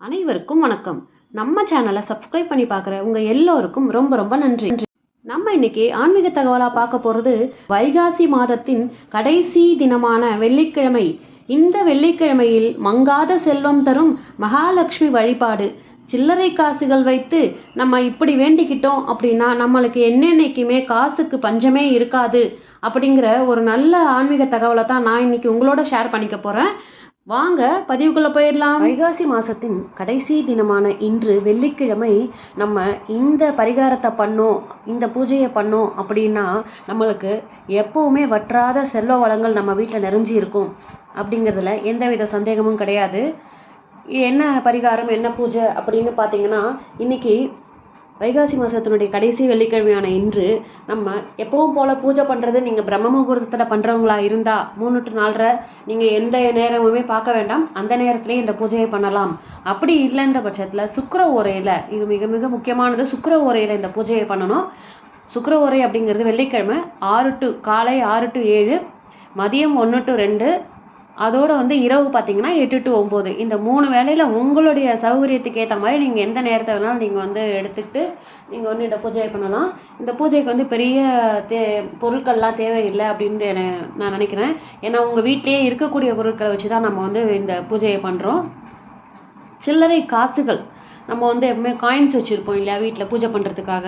அனைவருக்கும் வணக்கம். நம்ம சேனலை சப்ஸ்கிரைப் பண்ணி பார்க்குற உங்கள் எல்லோருக்கும் ரொம்ப ரொம்ப நன்றி. நம்ம இன்னைக்கு ஆன்மீக தகவலாக பார்க்க போகிறது வைகாசி மாதத்தின் கடைசி தினமான வெள்ளிக்கிழமை. இந்த வெள்ளிக்கிழமையில் மங்காத செல்வம் தரும் மகாலட்சுமி வழிபாடு. சில்லறை காசுகள் வைத்து நம்ம இப்படி வேண்டிக்கிட்டோம் அப்படின்னா நம்மளுக்கு என்னென்னைக்குமே காசுக்கு பஞ்சமே இருக்காது. அப்படிங்கிற ஒரு நல்ல ஆன்மீக தகவலை தான் நான் இன்னைக்கு உங்களோட ஷேர் பண்ணிக்க போகிறேன் வாங்க பதிவுக்குள்ளே போயிடலாம். வைகாசி மாதத்தின் கடைசி தினமான இன்று வெள்ளிக்கிழமை நம்ம இந்த பரிகாரத்தை பண்ணோம் இந்த பூஜையை பண்ணோம் அப்படின்னா நம்மளுக்கு எப்போவுமே வற்றாத செல்வ வளங்கள் நம்ம வீட்டில் நிறைஞ்சி இருக்கும். அப்படிங்கிறதுல எந்தவித சந்தேகமும் கிடையாது. என்ன பரிகாரம் என்ன பூஜை அப்படின்னு பார்த்தீங்கன்னா இன்றைக்கி வைகாசி மாதத்தினுடைய கடைசி வெள்ளிக்கிழமையான இன்று நம்ம எப்பவும் போல் பூஜை பண்ணுறது நீங்கள் பிரம்ம முகூர்த்தத்தில் பண்ணுறவங்களா இருந்தால் மூணு டு நாலரை நீங்கள் எந்த நேரமுமே பார்க்க வேண்டாம். அந்த நேரத்துலேயே இந்த பூஜையை பண்ணலாம். அப்படி இல்லைன்ற பட்சத்தில் சுக்கர ஓரையில் இது மிக மிக முக்கியமானது சுக்கர ஓரையில் இந்த பூஜையை பண்ணணும். சுக்கர ஓரை அப்படிங்கிறது வெள்ளிக்கிழமை ஆறு டு காலை ஆறு டு ஏழு மதியம் ஒன்று டு ரெண்டு அதோடு வந்து இரவு பார்த்தீங்கன்னா எட்டு டு ஒம்பது இந்த மூணு வேலையில் உங்களுடைய சௌகரியத்துக்கு ஏற்ற மாதிரி நீங்கள் எந்த நேரத்தை வேணாலும் நீங்கள் வந்து எடுத்துக்கிட்டு நீங்கள் வந்து இந்த பூஜையை பண்ணலாம். இந்த பூஜைக்கு வந்து பெரிய தே பொருட்கள்லாம் தேவையில்லை அப்படின்ட்டு நான் நினைக்கிறேன். ஏன்னா உங்கள் வீட்டிலேயே இருக்கக்கூடிய பொருட்களை வச்சு தான் நம்ம வந்து இந்த பூஜையை பண்ணுறோம் சில்லறை காசுகள். நம்ம வந்து எப்பவுமே காயின்ஸ் வச்சுருப்போம் இல்லையா வீட்டில் பூஜை பண்ணுறதுக்காக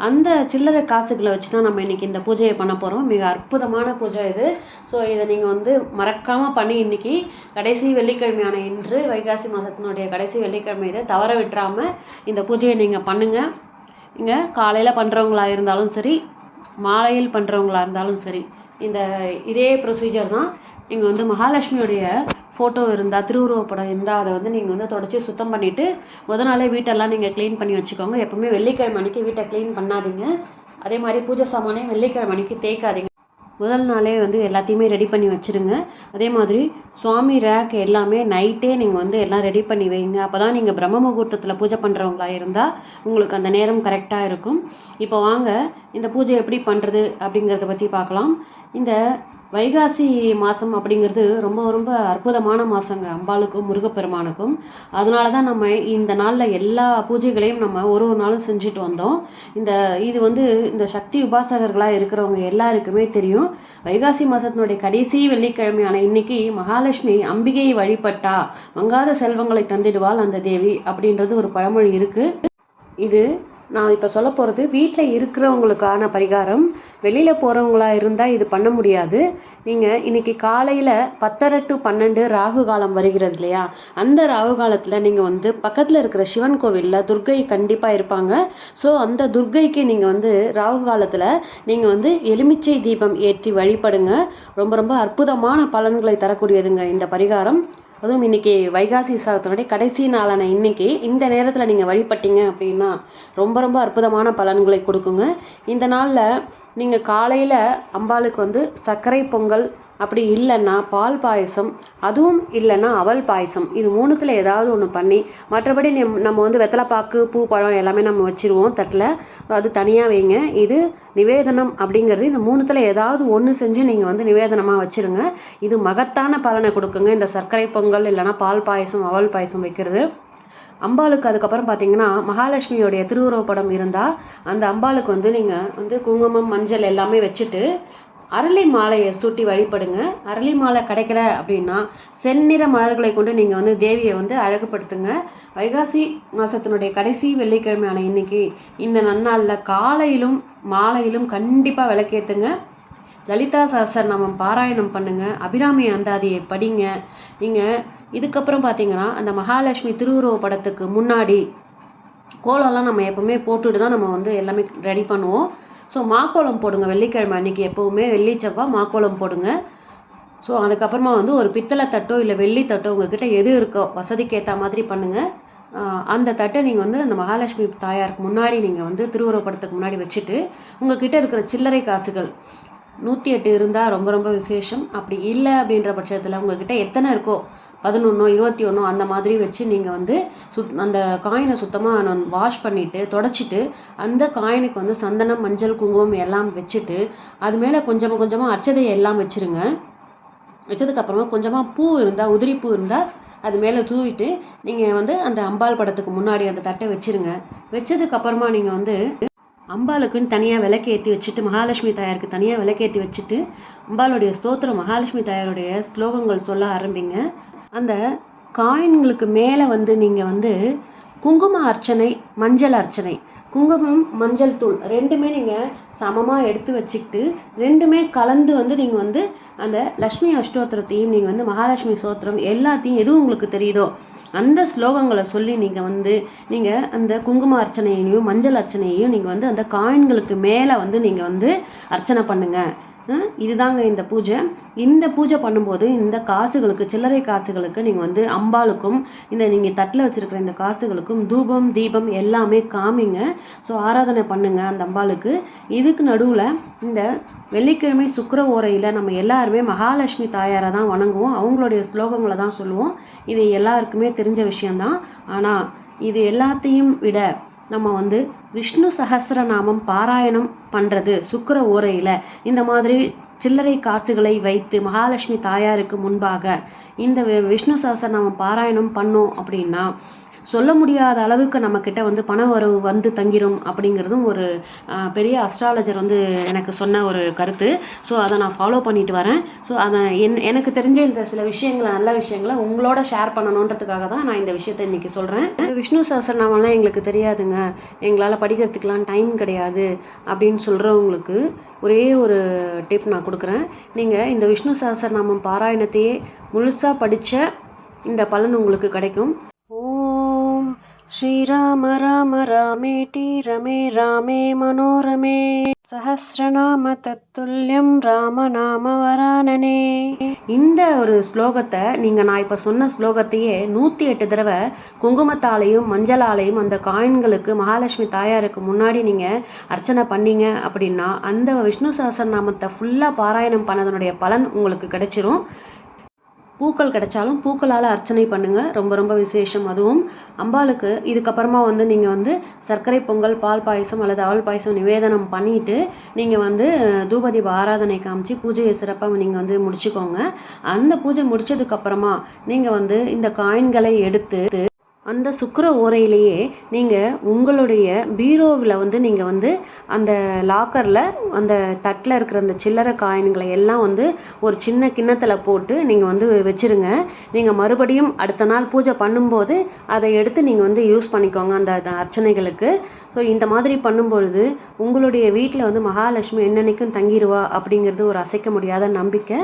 அந்த சில்லறை காசுகளை வச்சு தான் நம்ம இன்றைக்கி இந்த பூஜையை பண்ண போகிறோம் மிக அற்புதமான பூஜை இது. ஸோ இதை நீங்கள் வந்து மறக்காமல் பண்ணி இன்றைக்கி கடைசி வெள்ளிக்கிழமையான இன்று வைகாசி மாதத்தினுடைய கடைசி வெள்ளிக்கிழமை இதை தவற விட்டுறாமல் இந்த பூஜையை நீங்கள் பண்ணுங்கள் இங்கே காலையில் பண்ணுறவங்களா இருந்தாலும் சரி மாலையில் பண்ணுறவங்களா இருந்தாலும் சரி இந்த இதே ப்ரொசீஜர் தான் நீங்கள் வந்து மகாலட்சுமியுடைய ஃபோட்டோ இருந்தால் திருவுருவப்படம் இருந்தால் அதை வந்து நீங்கள் வந்து தொடச்சி சுத்தம் பண்ணிவிட்டு முத நாளே வீட்டெல்லாம் நீங்கள் க்ளீன் பண்ணி வச்சுக்கோங்க. எப்போவுமே வெள்ளிக்கிழமை அன்றைக்கி வீட்டை க்ளீன் பண்ணாதீங்க. அதே மாதிரி பூஜை சாமானையும் வெள்ளிக்கிழமை அன்றைக்கி தேய்க்காதீங்க. முதல் நாளே வந்து எல்லாத்தையுமே ரெடி பண்ணி வச்சுருங்க. அதே மாதிரி சுவாமி ரேக் எல்லாமே நைட்டே நீங்கள் வந்து எல்லாம் ரெடி பண்ணி வைங்க. அப்போ தான் நீங்கள் பிரம்ம முகூர்த்தத்தில் பூஜை பண்ணுறவங்களா இருந்தால் உங்களுக்கு அந்த நேரம் கரெக்டாக இருக்கும். இப்போ வாங்க இந்த பூஜை எப்படி பண்ணுறது அப்படிங்கிறத பற்றி பார்க்கலாம். இந்த வைகாசி மாதம் அப்படிங்கிறது ரொம்ப ரொம்ப அற்புதமான மாதங்க அம்பாளுக்கும் முருகப்பெருமானுக்கும். அதனால தான் நம்ம இந்த நாளில் எல்லா பூஜைகளையும் நம்ம ஒரு ஒரு நாளும் செஞ்சுட்டு வந்தோம். இந்த இது வந்து இந்த சக்தி உபாசகர்களாக இருக்கிறவங்க எல்லாருக்குமே தெரியும். வைகாசி மாதத்தினுடைய கடைசி வெள்ளிக்கிழமையான இன்னைக்கு மகாலட்சுமி அம்பிகையை வழிபட்டா மங்காத செல்வங்களை தந்திடுவாள் அந்த தேவி அப்படின்றது ஒரு பழமொழி இருக்குது இது நான் இப்போ சொல்ல போகிறது வீட்டில் இருக்கிறவங்களுக்கான பரிகாரம். வெளியில் போகிறவங்களா இருந்தால் இது பண்ண முடியாது. நீங்கள் இன்றைக்கி காலையில் பத்தரை டு பன்னெண்டு ராகு காலம் வருகிறது இல்லையா? அந்த ராகு காலத்தில் நீங்கள் வந்து பக்கத்தில் இருக்கிற சிவன் கோவிலில் துர்க்கை கண்டிப்பாக இருப்பாங்க. ஸோ அந்த துர்க்கைக்கு நீங்கள் வந்து ராகு காலத்தில் நீங்கள் வந்து எலுமிச்சை தீபம் ஏற்றி வழிபடுங்க. ரொம்ப ரொம்ப அற்புதமான பலன்களை தரக்கூடியதுங்க இந்த பரிகாரம். அதுவும் இன்றைக்கி வைகாசி விசாகத்தினுடைய கடைசி நாளான இன்றைக்கி இந்த நேரத்தில் நீங்கள் வழிபட்டீங்க அப்படின்னா ரொம்ப ரொம்ப அற்புதமான பலன்களை கொடுக்குங்க. இந்த நாளில் நீங்கள் காலையில் அம்பாளுக்கு வந்து சர்க்கரை பொங்கல் அப்படி இல்லைன்னா பால் பாயசம் அதுவும் இல்லைன்னா அவல் பாயசம். இது மூணுத்தில் ஏதாவது ஒன்று பண்ணி மற்றபடி நம்ம வந்து வெத்தலைப்பாக்கு பூ பழம் எல்லாமே நம்ம வச்சுருவோம் தட்டில். அது தனியாக வைங்க. இது நிவேதனம் அப்படிங்கிறது இந்த மூணுத்தில் ஏதாவது ஒன்று செஞ்சு நீங்கள் வந்து நிவேதனமாக வச்சுருங்க. இது மகத்தான பலனை கொடுக்குங்க. இந்த சர்க்கரை பொங்கல் இல்லைன்னா பால் பாயசம் அவல் பாயசம் வைக்கிறது. அம்பாளுக்கு அதுக்கப்புறம் பார்த்தீங்கன்னா மகாலட்சுமியோடைய திருவுருவ படம் இருந்தால் அந்த அம்பாளுக்கு வந்து நீங்கள் வந்து குங்குமம் மஞ்சள் எல்லாமே வச்சுட்டு அரளி மாலையை சூட்டி வழிபடுங்க. அரளி மாலை கிடைக்கல அப்படின்னா செந்நிற மலர்களை கொண்டு நீங்கள் வந்து தேவியை வந்து அழகுபடுத்துங்க. வைகாசி மாதத்தினுடைய கடைசி வெள்ளிக்கிழமையான இன்னைக்கு இந்த நன்னாளில் காலையிலும் மாலையிலும் கண்டிப்பாக விளக்கேற்றுங்க லலிதா சஹஸ்ரநாமம் பாராயணம் பண்ணுங்கள் அபிராமி அந்தாதியை படிங்க. நீங்கள் இதுக்கப்புறம் பார்த்தீங்கன்னா அந்த மகாலட்சுமி திருவுருவ படத்துக்கு முன்னாடி கோலம்லாம் நம்ம எப்போவுமே போட்டுட்டு தான் நம்ம வந்து எல்லாமே ரெடி பண்ணுவோம். ஸோ மாக்கோலம் போடுங்க. வெள்ளிக்கிழமை அன்றைக்கி எப்போவுமே வெள்ளி செவ்வாய் மாக்கோலம் போடுங்க. ஸோ அதுக்கப்புறமா வந்து ஒரு பித்தளை தட்டோ இல்லை வெள்ளி தட்டோ உங்ககிட்ட எது இருக்கோ வசதிக்கு ஏற்ற மாதிரி பண்ணுங்கள் அந்த தட்டை நீங்கள் வந்து அந்த மகாலட்சுமி தாயாருக்கு முன்னாடி நீங்கள் வந்து திருவுருவப்படத்துக்கு முன்னாடி வச்சுட்டு உங்ககிட்ட இருக்கிற சில்லறை காசுகள் நூற்றி எட்டு இருந்தால் ரொம்ப ரொம்ப விசேஷம். அப்படி இல்லை அப்படின்ற பட்சத்தில் உங்ககிட்ட எத்தனை இருக்கோ பதினொன்றோ இருபத்தி ஒன்றோ அந்த மாதிரி வச்சு நீங்கள் வந்து சுத் அந்த காயினை சுத்தமாக நான் வாஷ் பண்ணிவிட்டு தொடச்சிட்டு அந்த காயினுக்கு வந்து சந்தனம் மஞ்சள் குங்குமம் எல்லாம் வச்சுட்டு அது மேலே கொஞ்சமாக கொஞ்சமாக அச்சதை எல்லாம் வச்சுருங்க. வச்சதுக்கப்புறமா கொஞ்சமாக பூ இருந்தால் உதிரி பூ இருந்தால் அது மேலே தூவிட்டு நீங்கள் வந்து அந்த அம்பாள் படத்துக்கு முன்னாடி அந்த தட்டை வச்சுருங்க. வச்சதுக்கப்புறமா நீங்கள் வந்து அம்பாளுக்குன்னு தனியாக விளக்கேற்றி வச்சுட்டு மகாலட்சுமி தாயாருக்கு தனியாக விளக்கேற்றி வச்சுட்டு அம்பாளுடைய ஸ்தோத்திரம் மகாலட்சுமி தாயாருடைய ஸ்லோகங்கள் சொல்ல ஆரம்பிங்க. அந்த காயின்களுக்கு மேலே வந்து நீங்கள் வந்து குங்கும அர்ச்சனை மஞ்சள் அர்ச்சனை. குங்குமம் மஞ்சள் தூள் ரெண்டுமே நீங்கள் சமமாக எடுத்து வச்சுக்கிட்டு ரெண்டுமே கலந்து வந்து நீங்கள் வந்து அந்த லக்ஷ்மி அஷ்டோத்திரத்தையும் நீங்கள் வந்து மகாலட்சுமி சோத்திரம் எல்லாத்தையும் எதுவும் உங்களுக்கு தெரியுதோ அந்த ஸ்லோகங்களை சொல்லி நீங்கள் வந்து நீங்கள் அந்த குங்கும அர்ச்சனையையும் மஞ்சள் அர்ச்சனையையும் நீங்கள் வந்து அந்த காயின்களுக்கு மேலே வந்து நீங்கள் வந்து அர்ச்சனை பண்ணுங்கள் இதுதாங்க இந்த பூஜை. இந்த பூஜை பண்ணும்போது இந்த காசுகளுக்கு சில்லறை காசுகளுக்கு நீங்கள் வந்து அம்பாளுக்கும் இந்த நீங்கள் தட்டில் வச்சுருக்கிற இந்த காசுகளுக்கும் தூபம் தீபம் எல்லாமே காமிங்க. ஸோ ஆராதனை பண்ணுங்கள் அந்த அம்பாளுக்கு. இதுக்கு நடுவில் இந்த வெள்ளிக்கிழமை சுக்கிர ஓரையில் நம்ம எல்லாருமே மகாலட்சுமி தாயாரை தான் வணங்குவோம். அவங்களுடைய ஸ்லோகங்களை தான் சொல்லுவோம். இது எல்லாருக்குமே தெரிஞ்ச விஷயந்தான் ஆனால் இது எல்லாத்தையும் விட நம்ம வந்து விஷ்ணு சஹஸ்ரநாமம் பாராயணம் பண்ணுறது சுக்கிர ஓரையில். இந்த மாதிரி சில்லறை காசுகளை வைத்து மகாலட்சுமி தாயாருக்கு முன்பாக இந்த விஷ்ணு சஹஸ்ரநாமம் பாராயணம் பண்ணோம் அப்படின்னா சொல்ல முடியாத அளவுக்கு நம்மக்கிட்ட வந்து பண வரவு வந்து தங்கிடும் அப்படிங்கிறதும் ஒரு பெரிய அஸ்ட்ராலஜர் வந்து எனக்கு சொன்ன ஒரு கருத்து. ஸோ அதை நான் ஃபாலோ பண்ணிட்டு வரேன். ஸோ அதை என் எனக்கு தெரிஞ்ச இந்த சில விஷயங்களை நல்ல விஷயங்களை உங்களோட ஷேர் பண்ணணுன்றதுக்காக தான் நான் இந்த விஷயத்தை இன்றைக்கி சொல்கிறேன் விஷ்ணு நாமெல்லாம் எங்களுக்கு தெரியாதுங்க. எங்களால் படிக்கிறதுக்கெலாம் டைம் கிடையாது அப்படின்னு சொல்கிறவங்களுக்கு ஒரே ஒரு டிப் நான் கொடுக்குறேன். நீங்கள் இந்த விஷ்ணு சஹஸ்ரநாமம் பாராயணத்தையே முழுசாக படித்த இந்த பலன் உங்களுக்கு கிடைக்கும். ஓம் ஸ்ரீராம ராம ராமேட்டி ரமே ராமே மனோரமே. சஹஸ்ரநாம தத்துல்யம் ராமநாம வரானனே. இந்த ஒரு ஸ்லோகத்தை நீங்கள் நான் இப்போ சொன்ன ஸ்லோகத்தையே நூற்றி எட்டு தடவை குங்குமத்தாலையும் மஞ்சளாலையும் அந்த காயின்களுக்கு மகாலட்சுமி தாயாருக்கு முன்னாடி நீங்கள் அர்ச்சனை பண்ணீங்க அப்படின்னா அந்த விஷ்ணு சஹசிரநாமத்தை ஃபுல்லாக பாராயணம் பண்ணதனுடைய பலன் உங்களுக்கு கிடைச்சிரும். பூக்கள் கிடைச்சாலும் பூக்களால் அர்ச்சனை பண்ணுங்கள் ரொம்ப ரொம்ப விசேஷம் அதுவும். அம்பாளுக்கு இதுக்கப்புறமா வந்து நீங்கள் வந்து சர்க்கரை பொங்கல் பால் பாயசம் அல்லது அவல் பாயசம் நிவேதனம் பண்ணிவிட்டு நீங்கள் வந்து தூபதீப ஆராதனை காமிச்சு பூஜையை சிறப்பாக நீங்கள் வந்து முடிச்சுக்கோங்க. அந்த பூஜை முடிச்சதுக்கப்புறமா நீங்கள் வந்து இந்த காயின்களை எடுத்து அந்த சுக்கர ஓரையிலேயே நீங்கள் உங்களுடைய பீரோவில் வந்து நீங்கள் வந்து அந்த லாக்கரில் அந்த தட்டில் இருக்கிற அந்த சில்லறை காயின்களை எல்லாம் வந்து ஒரு சின்ன கிண்ணத்தில் போட்டு நீங்கள் வந்து வச்சிருங்க. நீங்கள் மறுபடியும் அடுத்த நாள் பூஜை பண்ணும்போது அதை எடுத்து நீங்கள் வந்து யூஸ் பண்ணிக்கோங்க அந்த அந்த அர்ச்சனைகளுக்கு. ஸோ இந்த மாதிரி பண்ணும்பொழுது உங்களுடைய வீட்டில் வந்து மகாலட்சுமி என்னென்னைக்கும் தங்கிடுவா அப்படிங்கிறது ஒரு அசைக்க முடியாத நம்பிக்கை.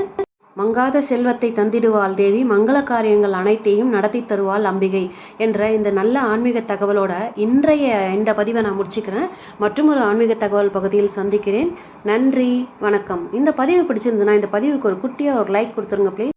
மங்காத செல்வத்தை தந்திடுவாள் தேவி மங்கள காரியங்கள் அனைத்தையும் நடத்தி தருவாள் அம்பிகை என்ற இந்த நல்ல ஆன்மீக தகவலோட இன்றைய இந்த பதிவை நான் முடிச்சுக்கிறேன். மற்றும் ஒரு ஆன்மீக தகவல் பகுதியில் சந்திக்கிறேன். நன்றி வணக்கம். இந்த பதிவு பிடிச்சிருந்ததுன்னா இந்த பதிவுக்கு ஒரு குட்டியாக ஒரு லைக் கொடுத்துருங்க ப்ளீஸ்